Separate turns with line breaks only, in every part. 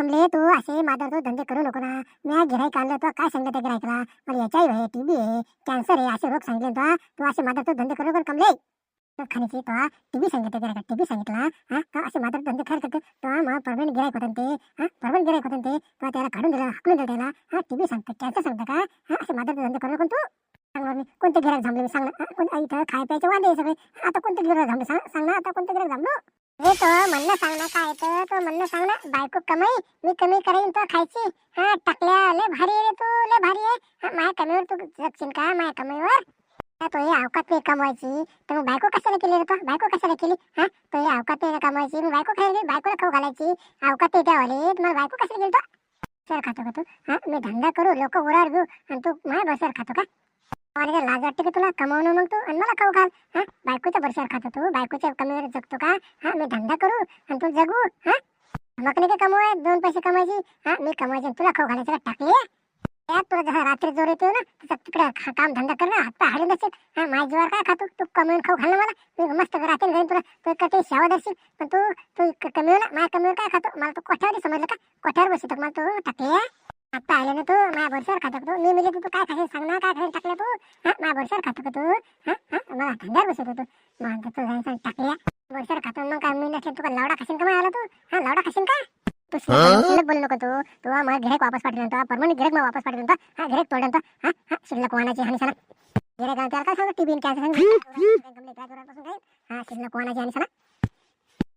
कमले तू असे मादर तो धंदे करू नको ना. मी गिराईक आणलं तो काय सांगितलं त्या गिराईकला? मला एच आय आहे टीबी आहे कॅन्सर आहे असे रोग सांगितले तो तू असे मादर तो धंदे करू नको कमले. खाण्याची तो टी बी सांगितलं गिरायका टीबी सांगितला हा? का असे मादर धंदे खरं करतो. तो मग परमनंट गिरायक होतं ते हा? परमनंट गिरायक होतं ते. तो त्याला काढून दिलं हाकलून दिलं त्याला. हा टी बी सांगतं कॅन्सर सांगतं का? हा असे मादर धंदे करू नको तू. सांगणार मी कोणते गिरायक थांबले मी सांगणार इथं खाय प्यायचे वांदे आहे सगळे. आता कोणते गिरायक थांबले सांग सांग ना आता कोणते गिरायक थांबलो हे तो म्हणणं सांग ना काय तर तो म्हणणं सांग ना बायको कमाई मी कमी करेन तो खायची. हा टाकल्या लय भारी आहे रे तू लय भारी आहे. माझ्या कमीवर तू जगशील का? माझ्या कमीवर तो हे अवकात नाही कमवायची. तर मग बायको कशाला केली रे तो? बायको कशाला केली? हा तो हे अवकात नाही कमवायची. मी बायको खायला बायकोला खाऊ घालायची. अवकात नाही त्यावाले तुम्हाला बायको कशाला केली तो? सर खातो का तू? हा मी धंदा करू लोक उरावर घेऊ. आणि तू माझ्या बसर खातो का? अरे लाज वाटते की तुला? कमावणं मग तू आणि मला खाऊ घाल. हा? बायकोच्या बरशावर खातो तू. बायकोच्या कमीवर जगतो का? हा? मी धंदा करू आणि तू जगू. हा? मग नाही का कमवाय दोन पैसे कमायची. हा? मी कमायचे तुला खाऊ घालायचं का टाकले? त्यात तुला जसा रात्री जोर येतो ना तसं तिकडे काम धंदा कर ना. हात पाय हाडून देशील हा? माझ्या जीवावर काय खातो? तू कमवून खाऊ घाल ना मला. मी मस्त रात्री जाईन तुला तू कधी शेवा देशील पण तू तू क- कमीवर ना माझ्या कमीवर काय खातो? मला तू कोठ्यावर समजलं का? कोठ्यावर बसतो मला तू टाकले आता आले ना तू माझ्या बरसावर खातो तू मी म्हणजे तू काय खाशील सांग ना काय खाशील टाकलं तू हा माझ्या बरसावर खातो का तू हा हा मला धंद्यावर बसवतो तू मग तू जाऊन सांग टाकल्या बरसावर खातो मग काय मी नसेल तू का लावडा खाशील का मला तू हा लावडा खाशील का तू शिल्लक बोलू नको तू तू मला गिरेक वापस पाठवून तो परमनंट गिरेक मग वापस पाठवून हा गिरेक तोडून हा हा शिल्लक वाहनाची हानी सणा गिरेक त्याला काय सांगू कॅन्सर हा शिल्लक वाहनाची हानी सणा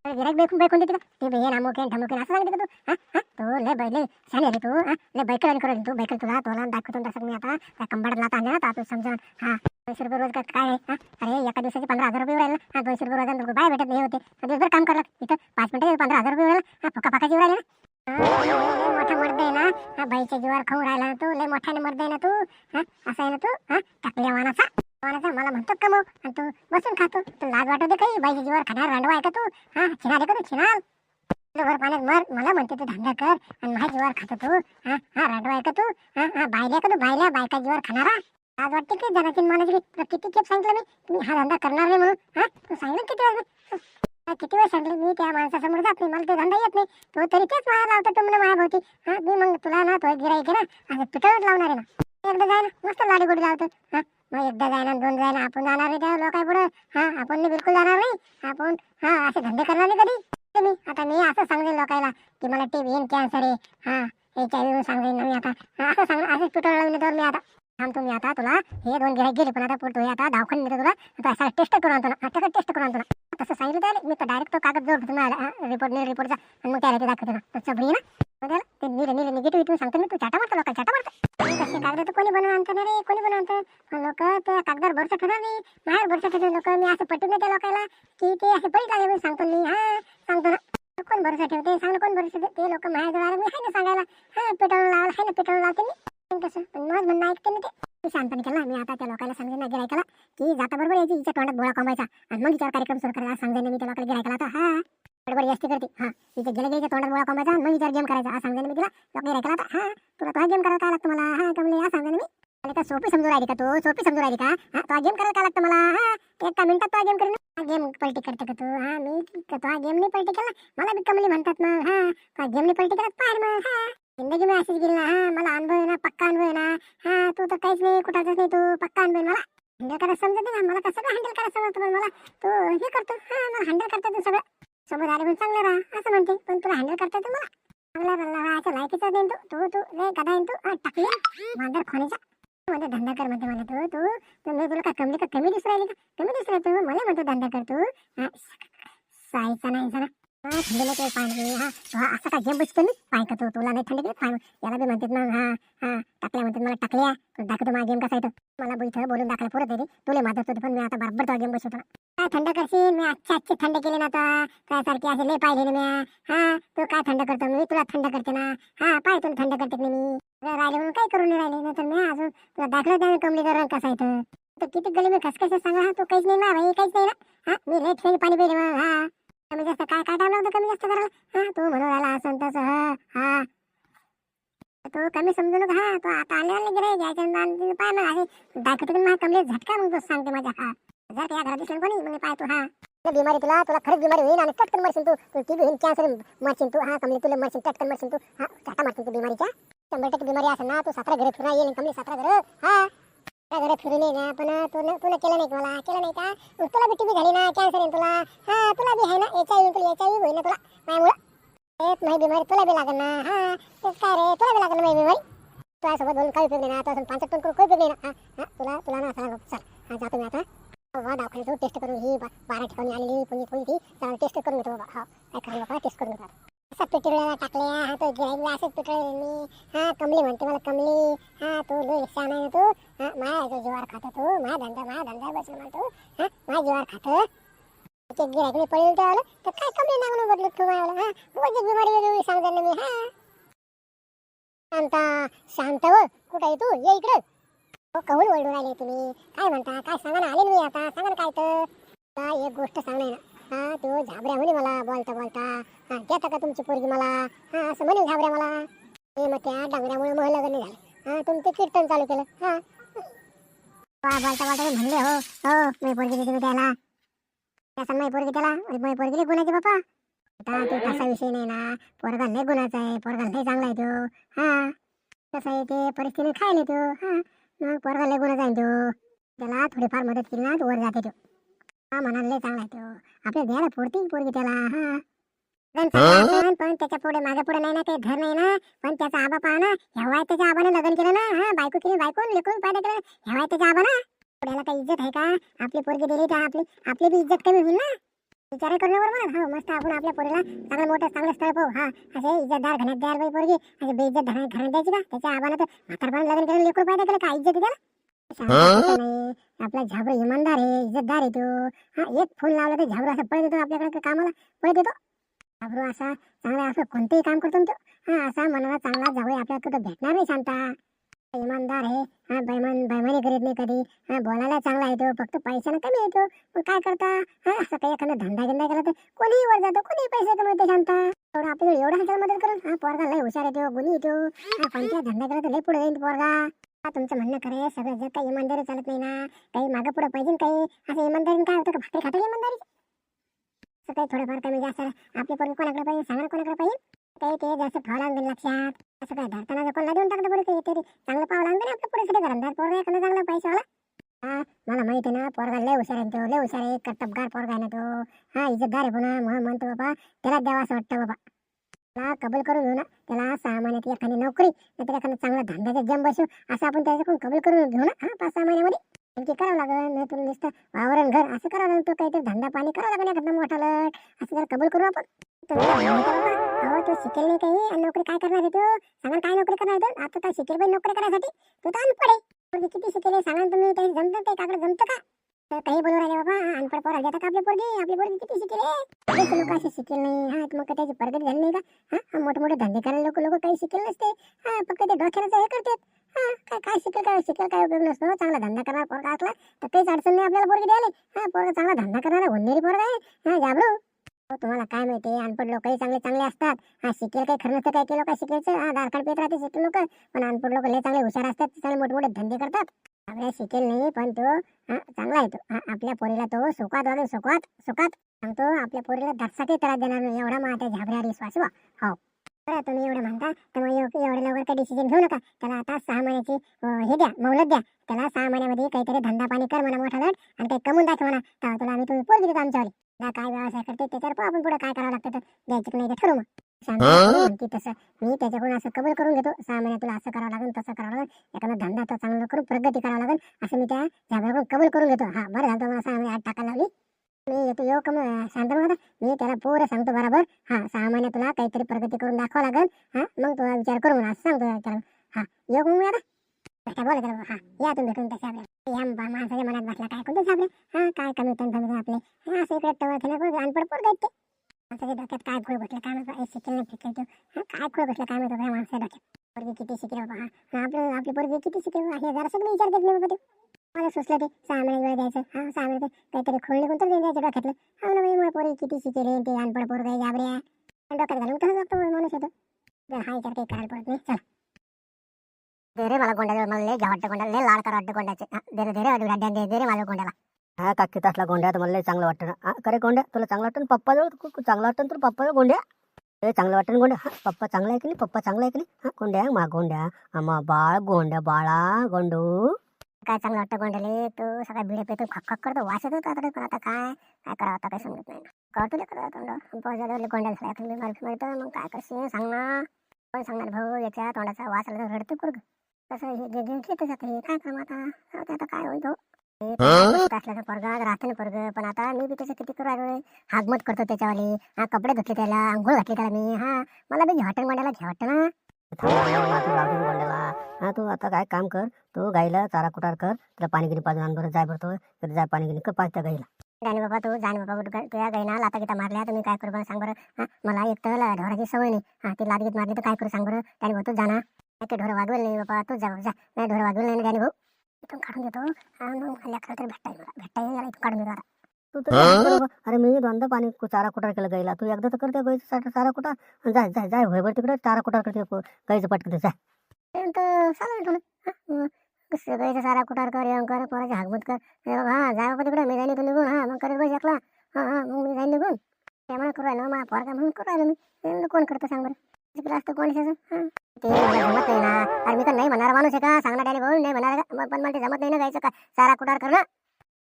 गिराईक बेकून बेकून देते का ते बे ना मुकेन ढमुकेन असं सांगते का तू हा हा तू लय बैले शाने रे तू हा लय बैकल आणि तू बैकल तुला तुला दाखवतो तसं मी आता त्या कंबाडात लाता आणल्या ना तू समजून हा दोनशे रुपये रोज का- काय आहे अरे एका दिवसाचे पंधरा हजार रुपये राहिले हा दोनशे रुपये रोजानं तुला बाय भेटत नाही होते दिवसभर काम करलं इथं पाच मिनिटं पंधरा हजार रुपये राहिले हा फका फका जीव ना हा, लय मोठा मर्द आहे ना हा बाईच्या जीवावर खाऊ राहिला तू लय मोठ्याने मर्द आहे ना तू हा असं आहे ना तू हा टाकल्या वानाचा वानाचा मला म्हणतो कमव आणि तू बसून खातो. तू लाज वाटवते काही. बाईच्या जीवावर खाणार रांडवा आहे का तू? हा छिनाल का तू? छिनाल भर पाण्यात मर. मला म्हणते तू धंदा कर. आणि माझ्या जीवावर खातो तू. हा हा रांडवा आहे का तू? हा हा बायल्या का तू? बायल्या. बायका जीवावर खाणारा. लाज वाटते की जनाची मनाची तुला किती खेप सांगितलं मी? मी हा धंदा करणार नाही म्हणून. हा तू सांगितलं किती वेळ? किती वेळ सांगितलं? मी त्या माणसासमोर जात नाही. मला ते धंदा येत नाही. तो तरी तेच मला लावतो. तो मला माया भोवती. हा मी मग तुला ना तो गिराईक आहे ना असं पिठावर लावणार आहे ना. एकदा जाय ना. मस्त लाडी गोडी लावतो. हा. मग एकदा जाय दोन जाय आपण जाणार नाही त्या पुढे. हा आपण नाही बिलकुल जाणार नाही. आपण हा असे धंदे करणार नाही कधी. मी आता मी असं सांगेन लोकांना की मला टीव्ही कॅन्सर आहे. हा एच आय व्ही सांगेन. मी आता असं सांग असंच पिठोळ लावून मी आता. थांबतो मी आता तुला हे दोन गिराईक गेले पण आता पुढतो हे आता दावखान देतो तुला. आता असा टेस्ट करून आणतो ना आता टेस्ट करून आणतो ना तसं सांगितलं त्याला मी तर डायरेक्ट तो कागद जोडतो तुम्हाला रिपोर्ट नेल रिपोर्टचा आणि मग त्याला ते दाखवतो ना. तर चबरी ना. त्याला ते निरे निरे निगेटिव्ह इथून सांगतो मी तू चाटा मारतो लोक चाटा मारतो. तसे कागद तर कोणी बनवून आणतं ना रे? कोणी बनवून आणतं? लोक त्या कागदावर भरसा ठेवणार नाही. बाहेर भरसा ठेवणार लोक. मी असं पटून नाही त्या लोकांना की ते असे पळी लागले सांगतो मी. हा सांगतो ना. कोण भरोसा ठेवते? सांग कोण भरोसा ते लोक माझ्याजवळ मी आहे ना सांगायला. हा पेट्रोल लावला आहे ना पेट्रोल लावते मी. तसं पण माझं म्हणणं ऐकते ना ते. मी शांतपणे केला मी आता त्या लोकांना सांगेन ना गिरायकाला की जाता बरोबर यायची हिच्या तोंडात बोळा कोंबायचा. आणि मग हिच्यावर कार्यक्रम सुरू करायला सांगेन मी त्या लोकांना गिरायकाला आता हा. गडबड जास्ती करते. हा. तिथे गेल्या गेल्या तोंडात बोळा कोंबायचा. आणि मग हिच्यावर गेम करायचा. हा सांगेन मी तिला. लोक गिरायकाला आता हा. तुला तो गेम करायला काय लागतं मला हा कमले हा सांगेन मी. आणि का सोपी समजून राहिली का तू? सोपी समजून राहिली का? हा तो गेम करायला काय लागतं मला हा. ते एका मिनिटात तो गेम करेन. गेम पलटी करते का तू? हा मी तो गेम नाही पलटी केला. मला बी कमली म्हणतात मग. हा. तो गेम नाही पलटी करत पाहिजे मग. हा. जिंदगी मी अशीच गेली ना हा मला अनुभव आहे ना पक्का अनुभव आहे ना हा तू तर काहीच नाही कुठाचाच नाही तू पक्का अनुभव मला हँडल करायला समजत नाही ना मला कसं सगळं हँडल करायला समजतं? पण मला तू हे करतो हा मला हँडल करता तू सगळं. समोर आले पण चांगलं राहा असं म्हणते पण तुला हँडल करता तू मला. चांगला राहायच्या लायकीचा देईन तू तू तू रे गदा येईन तू हा, टाकली. मांजर खोनीचा. मध्ये धंदा कर म्हणते मला तू तू तुम्ही मी तुला काय कमी का कमी दिसू राहिली का? कमी दिसू राहिली तू मला म्हणतो धंदा कर तू. साईचा नाही जरा हा थंडीला नाही पाणी हा. हा काय गेम बसतो मी पाय का तू? तुला नाही थंडी पाय याला बी म्हणतात मग हा हा टाकल्या म्हणतात मला टाकल्या. तू दाखवतो माझा गेम कसा येतो. मला इथं बोलून दाखवलं पुरत तरी. तुला माझं होतं पण मी आता बरोबर तो गेम बसवतो काय थंड करशील? मी आजच्या आजची थंड केली ना आता. काय सारखी असे लय पाहिले ना मी हा. तू काय थंड करतो? मी तुला थंड करते ना. हा पाय तुला थंड करते मी. राहिले म्हणून काय करून नाही राहिले? नाही तर मी अजून तुला दाखलं द्या कमली करून कसा येतो. तर किती गली मी खसखस सांगा हा तू काहीच नाही ना भाई काहीच नाही ना. हा मी लेट पाणी पिले हा. कमी जास्त काय काय टाइम लागतो कमी जास्त करायला? हा तू म्हणून राहिला असं तसं हा हा. तू कमी समजू नका हा तू आता आले आले गिरे घ्यायच्या पाय मग असे दाखवतो की मला कमले झटका मग तू सांगते माझ्या. हा. जर त्या घरात दिसलं कोणी मग पाय तू हा. बिमारी तुला तुला खरंच बिमारी होईल आणि टटकन मरशील तू. तू टीबी होईल कॅन्सर मरशील तू. हा कमली तुला मरशील टटकन मरशील तू. हा टाटा मरशील तू बिमारीच्या. शंभर टक्के बिमारी असेल ना तू सातारा घरी फिरून येईल कमली सातारा घर हा. सातारा घरी फिरून येईल ना पण तू तुला केलं नाही का मला? केलं नाही का? मग तुला बी टीबी झाली ना कॅन्सर येईल तुला? हा तुला बी आहे ना? एच येईल तुला एच आय होईल ना तुला? माझ्यामुळं तेच माझी बिमारी तुला बी लागेल ना हा? तेच काय रे? तुला बी लागेल ना माझी बिमारी? तुझ्यासोबत बोलून काही उपयोग नाही ना तुझ्यासोबत पाच पण करून काही उपयोग नाही ना? हा हा तुला तुला ना चला चल हा जातो मी आता. हो, वा दवाखान्यात टेस्ट करून ही बा- बारा ठिकाणी आलेली कोणी कोणती ती. टेस्ट करून घेतो बाबा हा हो, काय करायला बाबा टेस्ट करून घेतो असं पिटुळ्याला टाकल्या हा तो गिराईक असंच पिटुळे मी. हा कमली म्हणते मला कमली. हा तू लो रिक्षा नाही ना तू. हा माया जो खातो तू. माझा धंदा माझा धंदा बसला म्हणतो. हा माझ्या जीवार खातो. ते गिराईक पळेल तर आलं तर काय कमली नागून बदलू तू मला हा? उगाच बिमारी वेगळी सांगता मी हा? शांता शांत व कुठं आहे तू? ये इकडं. हो कहून ओरडून राहिले तुम्ही? काय म्हणता? काय सांगा ना आले मी आता? सांगा ना काय तर? एक गोष्ट सांगणार ना. हा तो झाबऱ्या म्हणे मला बोलता बोलता. हा देता का तुमची पोरगी मला? हा असं म्हणे घाबऱ्या मला. हे मग त्या डांगऱ्यामुळे मग लग्न झालं. हा तुमचं कीर्तन चालू केलं. हा. बोलता बोलता म्हणले हो. हो मी पोरगी देते मी त्याला. त्याचा मी पोरगी त्याला. मी पोरगी नाही गुणाची बापा. आता तो तसा विषय नाही ना. पोरगा लय गुणाचा आहे. पोरगा लय चांगला आहे तो. हा. कसं आहे ते परिस्थिती खायला तो हा. मग पोरगा लय गुणाचा आहे तो. त्याला थोडीफार मदत केली ना तो वर जाते तो. हा म्हणाला चांगला आहे तो. आपल्या द्यायला फोडतील पोरगी त्याला हा. पण त्याच्या पुढे माझ्या पुढे नाही ना ते घर नाही ना. पण त्याचा आबा पहा ना ह्या त्याच्या आबाने लग्न केलं ना हा बायको केली बायको लेकरून पायदा केलं. ह्या त्याच्या आबा ना पुढ्याला काही इज्जत आहे का? आपली पोरगी दिली तर आपली आपली बी इज्जत कमी होईल ना. विचार करू बरोबर हो मस्त आपण आपल्या पोरीला चांगलं मोठं चांगलं स्थळ पाहू. हा असे इज्जतदार घरात द्यायला बाई पोरगी असे बेइज्जत घरात घरात द्यायची का? त्याच्या आबाला तर म्हातारपण लग्न केलं लेकरू पायदा केलं काय इज्जत आहे आपला झाबर इमानदार आहे इज्जतदार आहे तो. हा एक फोन लावला तर झाबर असं पळत येतो आपल्याकडे कामाला पळत येतो. झाबरू असा चांगला असं कोणतेही काम करतो तो. हा असा मनाला चांगला जावई आपल्याला कुठं भेटणार नाही शांता. इमानदार आहे. हा बैमान बैमानी करीत नाही कधी. हा बोलायला चांगला आहे तो फक्त पैशानं कमी येतो पण काय करता? हा असं काही एखादा धंदा गिंदा केला तर कोणीही वर जातो कोणीही पैसे कमवते शांता. एवढं आपल्याला एवढं ह्याच्यावर मदत करून हा पोरगा लय हुशार येतो गुणी येतो हा कोणत्या धंदा केला तर लय पुढे जाईल पोरगा. हा तुमचं म्हणणं खरं आहे. सगळं जग काही इमानदारी चालत नाही ना. काही मागं पुढं पाहिजे काही. असं इमानदारी काय होतं का? भाकरी खाता इमानदारी? असं काही थोडंफार कमी जास्त म्हणजे आपले पोरगे कोणाकडे पाहिजे सांगा कोणाकडे पाहिजे? काही ते जास्त ठेवा लागेल लक्षात. असं काय धरताना जर कोणाला देऊन टाकतं बरं ते तरी चांगलं पाहावं लागेल आपलं पुढे सगळे घरंदार पोरगा एखादा चांगला पैशावाला हा मला माहिती आहे ना पोरगा लय हुशार आहे तो लय हुशार आहे. कर्तबगार पोरगा आहे ना तो. हा इज्जतदार आहे पुन्हा. म्हणून म्हणतो बाबा त्याला द्यावा असं वाटतं बाबा. त्याला कबूल करून घेऊ ना. त्याला सहा महिन्यात एखादी नोकरी नाहीतर एखादा चांगला धंद्याचा जम बसू असं आपण त्याच्याकडून कबूल करून घेऊ ना. हा पाच सहा महिन्यामध्ये. आणखी करावं लागेल नाही तुला नुसतं वावरण घर असं करावं लागेल तो काहीतरी धंदा पाणी करावं लागेल एखादा मोठा लट असं जर कबूल करू आपण. हो अहो तो शिकेल नाही काही आणि नोकरी काय करणार आहे तो? सांगा काय नोकरी करणार आहे आता काय शिकेल पण नोकरी करायसाठी. तो तर अनपड आहे. किती शिकेल सांगा तुम्ही काही जमतं ते काकडे जमतं का? तर काही बोलू राहिले बाबा. अनपड पोर आले. का आपले पोरगे आपले पोरगे किती शिकेल आहे लोक असे शिकेल नाही. हा मग त्याची परगट झाली नाही का? हा मोठे मोठे धंदे करायला लोक लोक काही शिकेल नसते. हा फक्त ते डोक्याला हे करतात. हा काय काय शिकेल काय शिकेल काय उपयोग नसतो. चांगला धंदा करणार पोरगा असला तर काहीच अडचण नाही आपल्याला पोरगे द्यायला. हा पोरगा चांगला धंदा करणारा हुंदेरी पोरगा आहे. हा जाबरू. हो, तुम्हाला काय माहिती अनपड लोकही चांगले चांगले असतात. हा शिकेल काही खरं नसतं काही ते लोक शिकायचं. हा दारकाड पेत राहते शिकेल लोक. पण अनपड लोक लय चांगले हुशार असतात चांगले मोठमोठे धंदे करतात. आपल्या शिकेल नाही पण तो चांगला आहे तो. आपल्या पोरीला तो सुखात वाजून सुखात सुखात. सांगतो आपल्या पोरीला दर्शातही त्रास देणार नाही. एवढा माझ्या झाबऱ्यावर विश्वास आहे हो. बरं तुम्ही एवढं म्हणता तर मग एव- एवढ्या लवकर काही डिसिजन घेऊ नका. त्याला आता सहा महिन्याची हे द्या मौलत द्या. त्याला सहा महिन्यामध्ये काहीतरी धंदा पाणी कर म्हणा मोठा लट आणि काही कमून दाखव म्हणा. तेव्हा तुला आम्ही तुम्ही पोरगी देतो आमच्यावर काय व्यवसाय करते त्याच्यावर आपण पुढे काय करावं लागतं तर. द्यायचं नाही ते ठरवू मग. शांत तसं मी त्याच्याकडून असं कबूल करून घेतो. सहा महिन्यात तुला असं करावं लागेल तसं करावं लागेल. एखादा धंदा तो चांगला करून प्रगती करावं लागेल. असं मी त्या झाबऱ्याकडून कबूल करून घेतो. हा बरं झालं मला सहा महिने आठ टाकायला लावली. मी येतो येऊ कम शांत मग. मी त्याला पोरं सांगतो बरोबर? हा सहा महिन्यात तुला काहीतरी प्रगती करून दाखवावं लागेल. हा मग तुला विचार करू म्हणून असं सांगतो त्याला. हा येऊ मग आता? बोला त्याला? हा या तुम्ही भेटून तसे आपल्या या माणसाच्या मनात बसला काय कोणते सापडे हा काय कमी होतं आपले हा असं इकडे टवळ खेळण्याकडे अनपड पोर आहेत ते. माणसाच्या डोक्यात काय खोळ बसलं काय माहिती शिकेल नाही फिकेल तो. हा काय खोळ बसलं काय म्हणतो माणसाच्या डोक्यात. पोरगी किती शिकेल बाबा हा. आपलं आपली पोरगी किती शिकेल हे जरा सगळं विचार देत नाही बाबा ते. मला सुचलं ते सहा महिने वेळ द्यायचं. हा सहा महिने काहीतरी खोल निघून तर द्यायचं डोक्यातलं. हा ना बाई मला पोरगी किती शिकेल ते अनपड पोर काही जाबऱ्या डोक्यात घालून कसं जातो माणूस येतो. हा विचार काही करायला पडत नाही चला. दे रे मला गोंड्याला मला लय घ्या वाटतं गोंड्याला लय लाड करा वाटतं गोंड्याचे दे रे दे रे दे रे दे रे मला गोंड्याला.
हा काकी तासला गोंड्या तर मला चांगलं वाटतं ना. करे गोंड्या? तुला चांगलं वाटतं पप्पा जवळ चांगलं वाटतं तुला? पप्पा जवळ गोंड्या? ते चांगलं वाटतं गोंड्या? हा पप्पा चांगला आहे की नाही? पप्पा चांगला आहे की नाही? हा गोंड्या मा गोंड्या आम्हा बाळ गोंड्या बाळा गोंडू.
काय चांगलं वाटतं गोंड्याले? तो सगळा भिडे पेतो खक खक करतो वाचत होता आता पण आता काय? काय करावं आता? काही समजत नाही. करतो ले करतो तोंड. पोहोचल्यावर गोंड्या सगळ्या बिमार फिमार मग काय करशील? सांग ना. कोण सांगणार भाऊ? याच्या तोंडाचा वास आला तर रडतो कुर्ग तसं हे जे जे हे काय काम आता? आता काय होईल तो असल्याचं पोरगा राहते ना पोरग पण आता मी बी त्याचं किती करू राहिलो हागमत करतो त्याच्यावाली हा कपडे धुतले त्याला आंघोळ घातली त्याला मी हा मला बी घ्यावटन गोंड्याला घ्यावटं ना.
थांब ना, तू हा आता काय काम कर तू गाईला चारा कुटार कर त्याला पाणी गिरी पाजून आण बरं जाय बरं तो तर जाय पाणी गिरी कर पाच त्या गाईला.
जाणे बाबा तू जाणे बाबा ग- तुझ्या गायना लाता गीता मारल्या तुम्ही काय करू बरं सांग बरं. हा मला एक तर ढोराची सवय नाही. हा ती लात गीत मारली तर काय करू सांग बरं. त्याने भाऊ तू जाना नाही ते ढोर वागवेल नाही बाबा तू जा जा. नाही ढोर वागवेल नाही त्याने भाऊ. इथून काढून देतो मग लेकरं तरी भेटता येईल मला भेटता येईल याला इथून काढून देतो आता
तू तर काय. अरे मी दोनदा पाणी कु- चारा कुटार केलं गाईला तू एकदा तर करते गाईचं चारा चारा कुटार जाय जाय जाय होय बरं तिकडे चारा कुटार करते प- गाईचं पटकन जाय
ते तर चालेल तुला हा, मग कसं गायचा सारा कुटार कर येऊन कर पोराची हागमत कर हे बाबा हा जा बाबा तिकडे मी जाईन इथून निघून हा मग करत बस एकला हा हा मग मी जाईन निघून त्यामुळे करू राहिलो मा पोरगा म्हणून करू राहिलो मी कोण करतं सांग बरं तिकडे असतं कोण हा ते जमत नाही ना अरे मी तर नाही म्हणणार माणूस आहे का? सांगणार त्याने भाऊ नाही म्हणणार का? पण मला ते जमत नाही ना गायचं का? सारा कुटार कर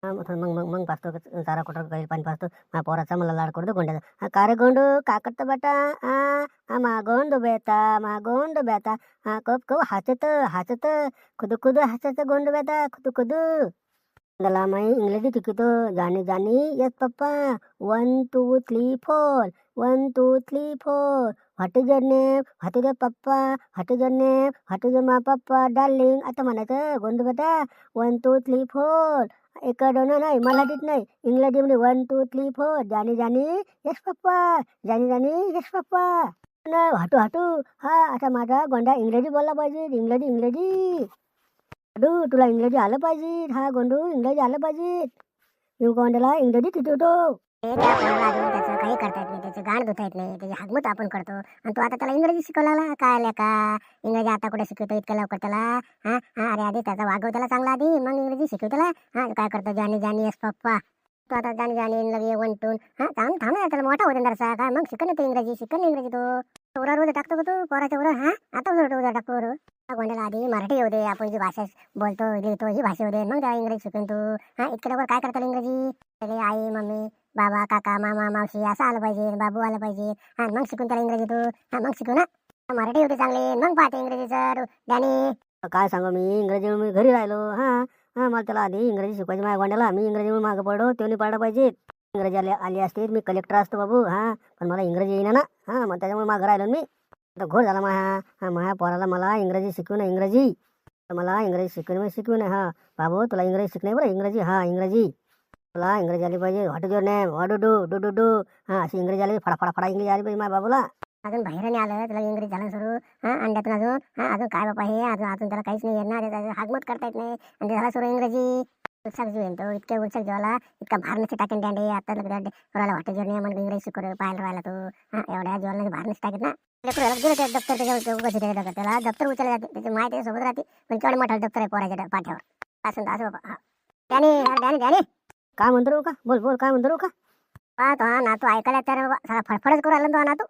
हा, मग मग मग मग पाचतो क- चारा कुटार गाई पाणी पाचतो माझ्या पोराचा मला लाड करतो गोंड्याचा हा का रे गोंडू? का करतो बेटा हा मा गोंड बेता मा गोंड बेता हा कप कप हसत हसत खुद खुद हसत गोंड बेता खुद खुद. गला माई इंग्लिश शिकतो जाणी जाणी yes papa. One two three four. One two three four. What is your papa what is your name मा पप्पा डार्लिंग आता म्हणायचं गोंड बेटा वन टू थ्री फोर एका दोन नाही मराठीत नाही इंग्रजीमध्ये one two three four Johnny Johnny yes papa. Johnny Johnny yes पप्पा. ना हटू हाटू. हा आता माझा गोंडा इंग्रजी बोलला पाहिजे. इंग्रजी इंग्रजी. हटू तुला इंग्रजी आलं पाहिजे. हा गोंडू इंग्रजी आलं पाहिजे. मी गोंड्याला इंग्रजी शिकवतो
काही करता येत नाही त्याचं गाण धुता येत नाही त्याची हागमत आपण करतो. आणि तू आता त्याला इंग्रजी शिकवला काय आल्या का? इंग्रजी आता कुठे शिकवतो इतकं लवकर त्याला? हा? हा? अरे आधी त्याचा वागव त्याला चांगला आधी मग इंग्रजी शिकव त्याला. हा? काय करतो? जानी जानी यस पप्पा. तू आता जानी जानी लगे वन टून हा? थांब थांब ना त्याला मोठा होतो जरसा. काय? मग शिकन तो इंग्रजी शिकन इंग्रजी तो. उरा रोज टाकतो का तू? पोराच्या उरा हा? आता उरा रोज टाकतो उरा. गोंड्याला आधी मराठी येऊ दे आपण जी भाषा बोलतो लिहितो ही भाषा येऊ दे. मग त्याला इंग्रजी शिकून तू. हा? इतक्या लवकर काय करता इंग्रजी? आई मम्मी बाबा काका मामा मावशी असं आलं पाहिजे बाबू आलं पाहिजे. हा मग शिकून त्याला इंग्रजी तू. हा मग शिकू ना. मराठी होती चांगली. मग पाहते इंग्रजी सर डॅनी
काय सांगू मी? इंग्रजी मी घरी राहिलो. हा हा मला त्याला आधी इंग्रजी शिकवायची माझ्या गोंड्याला. मी इंग्रजी मागं पडो तेवढी पडलं पाहिजे. इंग्रजी आली आली असते मी कलेक्टर असतो बाबू. हा पण मला इंग्रजी येईना ना. हा मग त्याच्यामुळे मागं राहिलो मी. आता घोर झाला माझ्या हा माझ्या पोराला मला इंग्रजी शिकवू ना इंग्रजी. तर मला इंग्रजी शिकवून म्हणजे शिकवू ना. हा बाबू तुला इंग्रजी शिकणे बरं? इंग्रजी. हा इंग्रजी. तुला इंग्रजी आली पाहिजे. What is your name what do do do do do हा अशी इंग्रजी आली फडा फडा फडा इंग्रजी आली पाहिजे माझ्या बाबूला.
अजून बाहेरने आलं त्याला इंग्रजी झालं सुरू. हा अंड्यातून अजून. हा अजून काय बाबा हे? अजून अजून त्याला काहीच नाही येणार त्याचं हागमत करता येत नाही. आणि ते झाला सुरू इंग्रजी. उत्साह जीव येतो इतक्या उत्साह जीवाला इतका भार नसते टाकेन डॅन्डे आता लग्न कोणाला वाटत जेवण म्हणून इंग्रजी शिकवलं पाहायला राहिला तू. हा एवढ्या जीवाला भार नसते टाकत ना. गेलं ते दप्तर त्याच्या उगाच ते त्याला दप्तर उचलले जाते. त्याची माहिती सोबत राहते. पण केवढं मोठा दप्तर आहे पोराच्या पाठ्यावर. असं असं बाबा. हा. त्याने त्याने त्याने
काय म्हणतो रे का बोल बोल काय म्हणतो रे का
पाहतो हा नातू ऐकायला तर सगळा फडफडच करू राहिला ना तो हा नातू.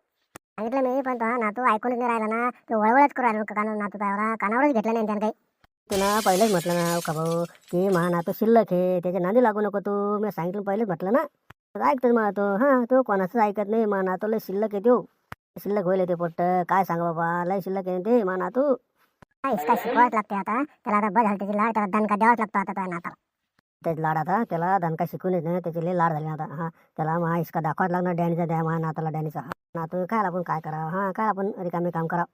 सांगितलं मी पण तो हा नातू ऐकूनच नाही राहिला ना. तो वळवळच करू राहिला कानावर नातू त्यावर कानावरच घेतलं नाही त्यानं काही.
तुला पहिलेच म्हटलं ना का भाऊ की महा नातू शिल्लक आहे त्याच्या नादी लागू नको तू. मी सांगितलं पहिलेच म्हटलं ना. तर ऐकतोच मला तो. हां तो कोणाचंच ऐकत नाही. मा नातू लय शिल्लक आहे तो. शिल्लक होईल ते पोट्ट. काय सांग बाबा लय शिल्लक आहे ते मा नातू.
काय काय शिकवायच लागते आता? त्याला आता बस त्याची लाड त्याला दणका द्यावाच लागतो आता त्या नाताला.
त्याचे लाड आता त्याला धनका शिकून येत नाही त्याचे लय लाड झाले आता. हां त्याला महा इसका दाखवाच लागणार डॅनीचा द्या महा नाताला डॅनीचा हा नातू काय आपण काय करावं? हां काय आपण रिकामे काम करावं?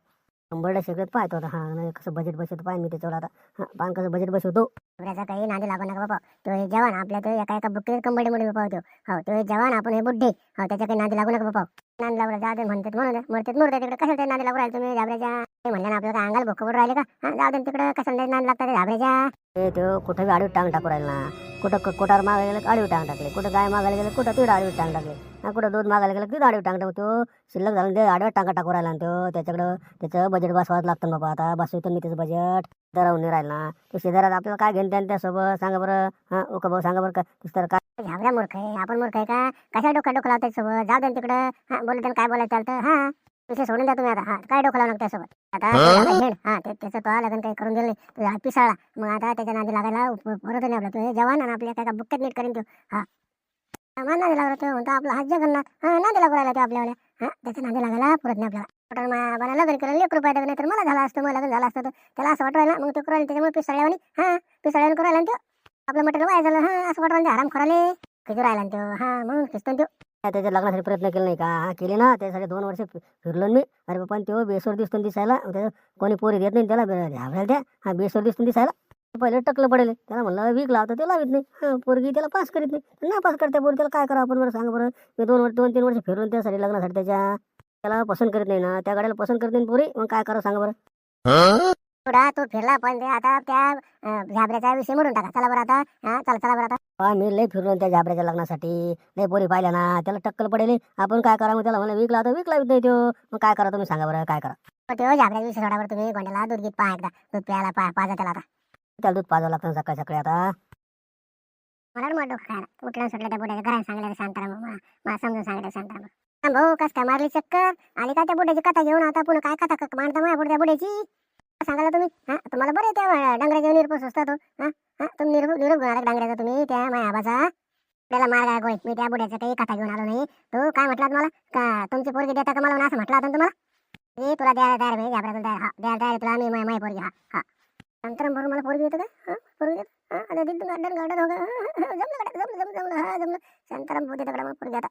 शंभरला शेगत पाहतो आता. हां नाही कसं बजेट बसत पाहिजे मी त्याच्यावर आता. हां पान कसं बजेट बसवतो.
त्याचा काही नादी लागू नका बाबा. तो हे जवान आपल्या तो एका एका बुक्कीत कंबडे मध्ये बाबा होतो. हो तो हे जवान आपण हे बुड्ढे. हो त्याच्या काही नादी लागू नका बाबा. नादी लागू जा म्हणतात म्हणून मरतात मरतात. तिकडे कशाला नादी लागू राहिले तुम्ही जाबऱ्याच्या? म्हणलं ना आपल्याला अंगाला भोकं राहिले का? हा जाऊ दे तिकडे कशाला नाद लागतात घाबऱ्याच्या
ते तो कुठं बी आडवी टांग टाकू राहिला ना? कुठं क- कोटार मागायला गेलं की आडवी टांग टाकले. कुठं गाय मागायला गेलं कुठं तिथं आडवी टांग टाकले? हा, कुठं दूध मागायला गेलं तिथं आडवी टांग टाकू तो शिल्लक झालं ते आडव्या टांगा टाकू राहिला ना तो. त्याच्याकडं त्याचं बजेट बसवाच लागतं बाबा. आता बसवतो मी त्याचं बजेट राहून नाही राहिला तो शेजारात आपल्याला काय घेणं त्यानं त्यासोबत? सांगा बरं. हां ओके भाऊ सांगा बरं का. तर काय?
घाबऱ्या मूर्ख आहे. आपण मूर्ख आहे का? कशा डोकं डोकं लावतात सोबत जाऊ दे तिकडं. हा बोलत काय बोलायचं चालतं? हा. विषय सोडून द्या तुम्ही आता. हा काय डोकं लावणार त्यासोबत आता हेड हा ते- त्याचं तो लग्न काही करून दिलं तुझा हात पिसाळला मग आता त्याच्या नादी लागायला परत नाही आपला. तो जवान आणि आपल्या काय का बुक्क्यात नीट करीन तो. हा. मला नादी लागला तो. म्हणतो आपला हात जगन्नाथ हा नादी लागू राहिला तो आपल्याला हा त्याच्या नादी लागायला परत नाही आपल्याला. मला लग्न केलं लेकर रुपये नाही तर मला झाला असतं मला लग्न झालं असतं त्याला असं वाटवायला मग तो करायला त्याच्यामुळे पिसाळ्यावानी हा पिसाळ्याने करायला तो. आपलं मटेरियल वाया झालं हा असं वाटवायला आराम करायला. किती राहिला तो. हा म्हणून खिचतो तो.
काय त्याच्या लग्नासाठी प्रयत्न केला नाही का? हा केले ना. त्यासाठी दोन वर्ष फिरलो मी. अरे पण तो बेसवर दिसतो दिसायला. त्याचं कोणी पोरी देत नाही त्याला? घाबरायला द्या हा बेसवर दिसतो दिसायला. पहिले टकलं पडेल. त्याला म्हणलं वीक लावतं ते लावित नाही. हा पोरगी त्याला पास करीत नाही. ना पास करते पोरी त्याला. काय करा आपण? बरं सांगा बरं. मी दोन वर्ष दोन तीन वर्ष फिरून त्यासाठी लग्नासाठी त्याच्या त्याला पसंत करीत नाही ना. त्या गाड्याला पसंत करत नाही ना पोरी. मग काय करा सांगा बरं.
थोडा तो फिरला पण ते आता त्या झाबऱ्याचा विषय म्हणून टाका. चला बरं आता हा चला चला बरं आता.
हा मी लय फिरलो त्या झाबऱ्याच्या लग्नासाठी. लय पोरी पाहिल्या ना त्याला टक्कल पडेल. आपण काय करा मग त्याला म्हणलं वीक लावतो वीक लावित नाही तो. मग काय करा तुम्ही? सांगा बरं काय करा?
तो झाबऱ्याचा विषय सोडा बरं तुम्ही. गोंड्याला दूध गीत पहा एकदा. दूध प्यायला पहा पाजा त्याला आता.
त्याला दूध पाजावं लागतं सकाळी सकाळी आता.
मला डोकं खायला. उठलं सुटलं त्या बुड्याच्या घरात सांगलं शांताराम मला समजून सांगितलं शांताराम. हा भाऊ कस काय मारली चक्कर? आली का त्या बुड्याची कथा घेऊन? आता पुन्हा काय कथा मांडता माझ्या पुढे त्या बुड्याची? सांगायला तुम्ही हा? तुम्हाला बरं आहे त्या डांगऱ्याच्या निरपूस असता तो हो, हा हा? तुम्ही निरूप निरूप घेणार डांगऱ्याचा तुम्ही त्या माझ्या आबाचा त्याला मार काय गोळी मी त्या बुड्याचं काही कथा घेऊन आलो नाही. तो काय म्हटला मला का तुमची पोरगी देता का मला? असं म्हटलं होतं तुम्हाला? मी तुला द्यायला तयार मी घ्या तुला हा द्यायला तयार तुला मी माय पोरगी हा हा. नंतर भरून मला पोरगी देतं का? हा? पोरगी देतं? हा? आता तिथून गार्डन गार्डन हो जमलं जमलं जमलं जमलं हा जमलं. शांताराम बोलते तिकडे मग पोरगी आता.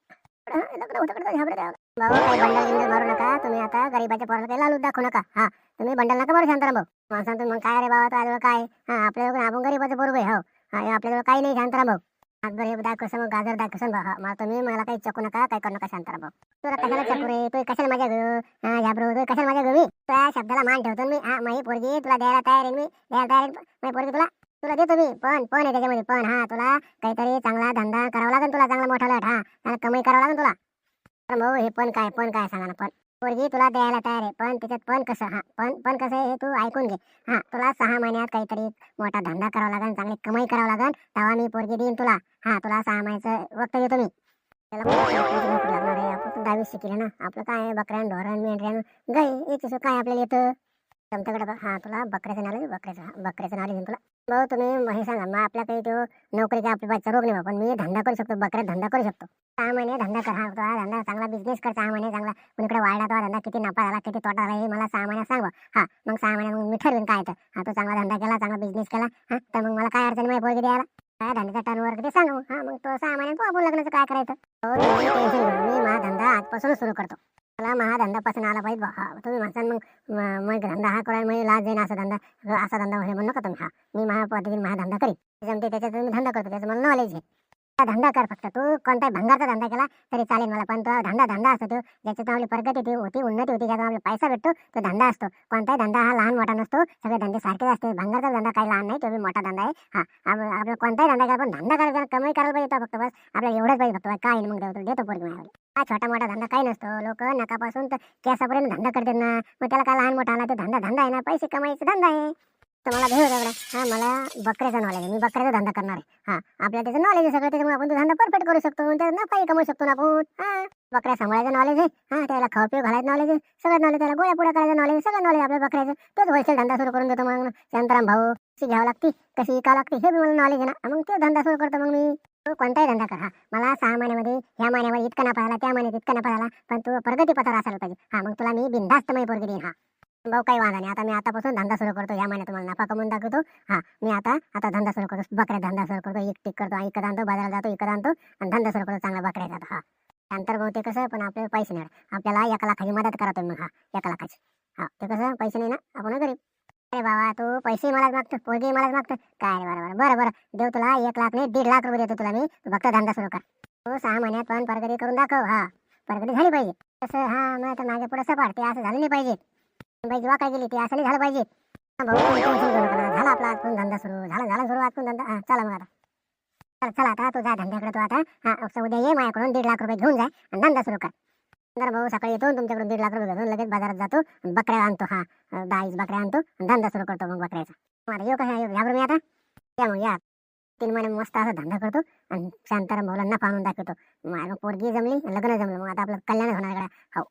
हा, भाऊ काही बंडल गिंडल मारू नका तुम्ही आता गरीबाच्या पोराला काही लालूच दाखवू नका. हा तुम्ही बंडल नका मारू शांताराम भाऊ. मग सांगतो मग काय रे बाबा तुझ्याजवळ काय? हा आपल्याजवळ आपण गरीबाचं पोरग हो. हा आपल्याजवळ काही नाही शांताराम भाऊ. हातभर दाखवसन मग गाजर दाखवसन भाऊ हा तुम्ही मला काही चकू नका काय करू नका शांताराम भाऊ. तुला कशाला चकू रे? तू कशाला माझ्या घेऊ हा झाबरू तू कशाला माझ्या घेऊ मी तुझ्या शब्दाला मान ठेवतो मी. हा माझी पोरगी तुला द्यायला तयार आहे मी? द्यायला तयार आहे? माझी पोरगी तुला? तुला देतो मी. पण पण आहे त्याच्यामध्ये पण. हा तुला काहीतरी चांगला धंदा करावा लागेल तुला चांगला मोठा लट. हा कमाई करावा लागेल तुला. भाऊ हे पण काय पण काय सांगा ना पण पोरगी तुला द्यायला तयार आहे पण त्याच्यात पण कसं हा पण पण कसं आहे हे तू ऐकून घे. हा तुला सहा महिन्यात काहीतरी मोठा धंदा करावा लागेल चांगली कमाई करावं लागेल तेव्हा मी पोरगी देईन तुला. हा तुला सहा महिन्याचं वक्त देतो मी. आपण दहावी शिकले ना. आपलं काय आहे बकऱ्यान ढोरण मेंढऱ्यान गाई याचं काय आपल्याला येतं? तुमच्याकडे हा तुला बकऱ्याचं नाव बकऱ्याचं हा, बकऱ्याचं देईन तुला. भाऊ तुम्ही हे सांगा मग आपल्या काही तो नोकरीचा आपल्या बाईचा रोग नाही बा, पण मी धंदा करू शकतो बकऱ्यात धंदा करू शकतो. सहा महिने धंदा कर हा तुला धंदा चांगला बिझनेस कर सहा महिने चांगला कुणीकडे वाढला तो धंदा किती नफा झाला किती तोटा झाला हे मला सहा महिन्यात सांग हा मग सहा महिन्यात मग मी ठरवीन काय तर. हा तो चांगला धंदा केला चांगला बिझनेस केला हा तर मग मला काय अडचण नाही पोरगी द्यायला. काय धंद्याचा टर्नओव्हर किती सांगू? हा मग तो सहा महिन्यात आपण लग्नाचं काय करायचं. हो, मी माझा धंदा आजपासूनच सुरू करतो. मला माझा धंदा पसंत आला पाहिजे बा. तुम्ही म्हणसान मग मग धंदा हा करायला मग लाज जाईन असा धंदा. असा धंदा हे म्हणू नका तुम्ही. हा मी माझ्या पद्धतीने माझा धंदा करीन. जमते त्याच्यात मी धंदा करतो त्याचं मला नॉलेज आहे. धंदा कर फक्त तू. कोणताही भंगारचा धंदा केला तरी चालेल मला पण तो धंदा धंदा असतो तो. ज्याच्यातून आपली प्रगती होती उन्नती होती ज्यातून आपला पैसा भेटतो तो धंदा असतो. कोणताही धंदा हा लहान मोठा नसतो. सगळे धंदे सारखेच असते. भंगारचा धंदा काही लहान नाही तो बी मोठा धंदा आहे. हा आपला कोणताही धंदा करा पण धंदा करायला कमाई करायला पाहिजे तो फक्त बस. आपल्याला एवढंच पाहिजे फक्त काय मग देतो देतो पोरगी माझ्यावर हा छोटा मोठा धंदा काही नसतो. लोक नकापासून तर केसापर्यंत धंदा करतात ना. मग त्याला काय लहान मोठा आला तो धंदा धंदा आहे ना. पैसे कमाईचा धंदा आहे. तर मला भेट एवढा हा मला बकऱ्याचा नॉलेज आहे. मी बकऱ्याचा धंदा करणार आहे. हा आपल्याला त्याचं नॉलेज आहे सगळं. त्याच्यामुळे आपण तो धंदा परफेक्ट करू शकतो. त्याचा नफाही कमवू शकतो ना आपण. हा बकऱ्या सांभाळायचं नॉलेज आहे. हा त्याला खाऊ पिऊ घालायचं नॉलेज आहे. सगळं नॉलेज त्याला गोळ्या पुढ्या करायचं नॉलेज सगळं नॉलेज आपल्या बकऱ्याचं. तोच होलसेल धंदा सुरू करून देतो मग. शांताराम भाऊ कशी घ्यावं लागते? कशी विकावं लागते? हे बी मला नॉलेज आहे ना. मग तो धंदा सुरू करतो मग मी. तू कोणताही धंदा कर. हा मला सहा महिन्यामध्ये ह्या महिन्यामध्ये इतका नफा झाला त्या महिन्यात इतका नफा झाला. पण तू प्रगती पथावर असायला पाहिजे. हा मग तुला मी बिनधास्त मी पोरगी देईन. हा. भाऊ काही वादा नाही. आता मी आतापासून धंदा सुरू करतो. या महिन्यात तुम्हाला नफा कमवून दाखवतो. हा मी आता आता धंदा सुरू करतो. बकऱ्या धंदा सुरू करतो. एक टिक करतो. इकडे आणतो. बाजारात जातो इकडे आणतो. आणि धंदा सुरू करतो. चांगला बकऱ्याचा हा. नंतर भाऊ ते कसं पण आपल्याला पैसे नाही. आपल्याला एका लाखाची मदत करा तुम्ही. मग हा एका लाखाची. हा ते कसं पैसे नाही ना. आपण गरीब. अरे बाबा तू पैसे मलाच मागतो पोरगी मलाच मागतो काय रे बरं. बरं बरं. देऊ तुला एक लाख नाही दीड लाख रुपये देतो तुला मी. तू फक्त धंदा सुरू कर. तू सहा महिन्यात पण परगडी करून दाखव. हा परगडी झाली पाहिजे. तसं हा मग आता मागे पुढे सपाट. ते असं झालं नाही पाहिजे. बाई वा काय गेली ते असं नाही झालं पाहिजे. भाऊ झाला आपला कोण धंदा सुरू? झाला झाला सुरू कोण धंदा? हा, चला मग आता. चला चला आता तू जा धंद्याकडे तू आता. हा उद्या ये माझ्याकडून दीड लाख रुपये घेऊन जाय आणि धंदा सुरू कर. तर भाऊ सकाळी येतो तुमच्याकडून दीड लाख रुपये घेऊन लगेच बाजारात जातो बकऱ्या आणतो. हा अं, बकऱ्या आणतो आणि धंदा सुरू करतो मग बकऱ्याचा. मग आता येऊ कशा घाबरू मी आता. या मग या. तीन महिने मस्त असा धंदा करतो आणि शांताराम भाऊला नफा आणून दाखवतो. मग पोरगी जमली लग्न जमलं. मग आता आपलं कल्याण होणार हो.